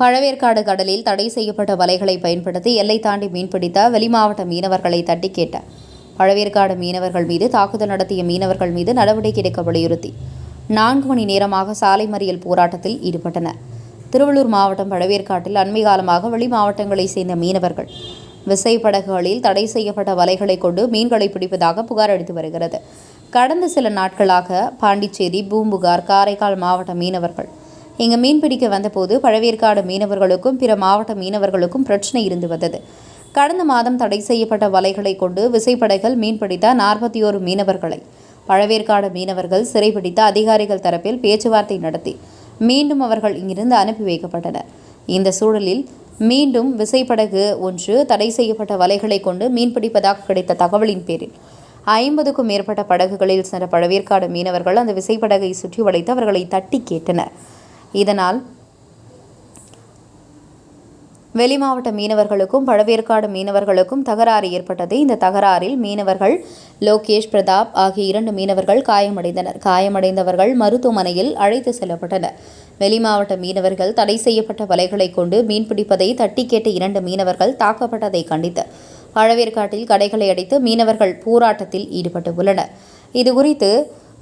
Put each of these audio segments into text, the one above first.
பழவேற்காடு கடலில் தடை செய்யப்பட்ட வலைகளை பயன்படுத்தி எல்லை தாண்டி மீன்பிடித்த வெளிமாவட்ட மீனவர்களை தட்டி கேட்ட. பழவேற்காடு மீனவர்கள் மீது தாக்குதல் நடத்திய மீனவர்கள் மீது நடவடிக்கை எடுக்க வலியுறுத்தி. நான்கு மணி நேரமாக சாலை மறியல் போராட்டத்தில் ஈடுபட்டனர். திருவள்ளூர் மாவட்டம் பழவேற்காட்டில் அண்மை காலமாக வெளி மாவட்டங்களைச் சேர்ந்த மீனவர்கள். விசைப்படகுகளில் தடை செய்யப்பட்ட வலைகளை கொண்டு மீன்களை பிடிப்பதாக புகார் அளித்து வருகிறது. கடந்த சில நாட்களாக பாண்டிச்சேரி பூம்புகார் காரைக்கால் மாவட்ட மீனவர்கள் இங்கு மீன்பிடிக்க வந்தபோது பழவேற்காடு மீனவர்களுக்கும் பிற மாவட்ட மீனவர்களுக்கும் பிரச்சனை இருந்து வந்தது. கடந்த மாதம் தடை செய்யப்பட்ட வலைகளை கொண்டு விசைப்படைகள் மீன்பிடித்த நாற்பத்தி ஓரு மீனவர்களை பழவேற்காடு மீனவர்கள் சிறைபிடித்த அதிகாரிகள் தரப்பில் பேச்சுவார்த்தை நடத்தி மீண்டும் அவர்கள் இங்கிருந்து அனுப்பி வைக்கப்பட்டனர். இந்த சூழலில் மீண்டும் விசைப்படகு ஒன்று தடை செய்யப்பட்ட வலைகளை கொண்டு மீன்பிடிப்பதாக கிடைத்த தகவலின் பேரில் ஐம்பதுக்கும் மேற்பட்ட படகுகளில் சென்ற பழவேற்காடு மீனவர்கள் அந்த விசைப்படகை சுற்றி வளைத்து அவர்களை தட்டி கேட்டனர். இதனால் வெளிமாவட்ட மீனவர்களுக்கும் பழவேற்காடு மீனவர்களுக்கும் தகராறு ஏற்பட்டது. இந்த தகராறில் மீனவர்கள் லோகேஷ் பிரதாப் ஆகிய இரண்டு மீனவர்கள் காயமடைந்தனர். காயமடைந்தவர்கள் மருத்துவமனையில் அழைத்து செல்லப்பட்டனர். வெளி மாவட்ட மீனவர்கள் தடை செய்யப்பட்ட வலைகளை கொண்டு மீன்பிடிப்பதை தட்டி கேட்ட இரண்டு மீனவர்கள் தாக்கப்பட்டதை கண்டித்து பழவேற்காட்டில் கடைகளை அடைத்து மீனவர்கள் போராட்டத்தில் ஈடுபட்டு உள்ளனர். இதுகுறித்து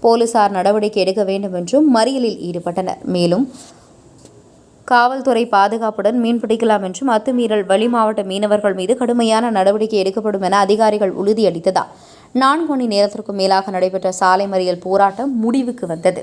போலீசார் நடவடிக்கை எடுக்க வேண்டும் என்றும் மறியலில் ஈடுபட்டனர். மேலும் காவல்துறை பாதுகாப்புடன் மீன் பிடிக்கலாம் என்றும் அத்துமீறல் வெளிமாவட்ட மீனவர்கள் மீது கடுமையான நடவடிக்கை எடுக்கப்படும் என அதிகாரிகள் உறுதியளித்ததால் நான்கு மணி நேரத்திற்கும் மேலாக நடைபெற்ற சாலை மறியல் போராட்டம் முடிவுக்கு வந்தது.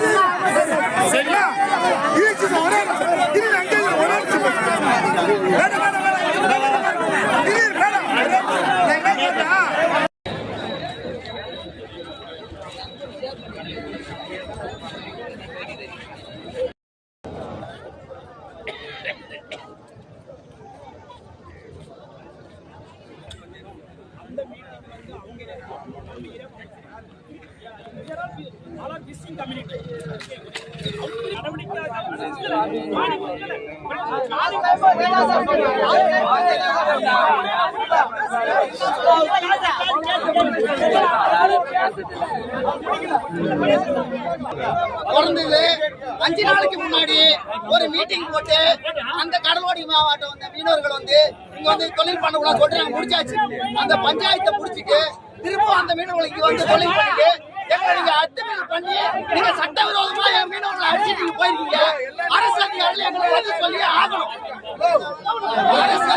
Ini orang, ini nanti orang cepat. Mana mana mana. பிறந்தது அஞ்சு நாளைக்கு முன்னாடி ஒரு மீட்டிங் போட்டு அந்த கடலோடி மாவட்டம் வந்து மீனவர்கள் வந்து இங்க வந்து தொழில் பண்ணக்கூடாது சொல்லிட்டு சொல்றாங்க முடிச்சாச்சு. அந்த பஞ்சாயத்தை முடிச்சிட்டு திரும்ப அந்த மீனவர்களுக்கு வந்து தொழில் பண்ணிட்டு எங்களை நீங்க அத்துமீறல் பண்ணி நீங்க சட்டவிரோதமா என் மீனவர்களை அடிச்சுட்டு போயிருக்கீங்க. அரசு அதிகாரிகள் எங்களை வந்து சொல்லி ஆகணும். அரசு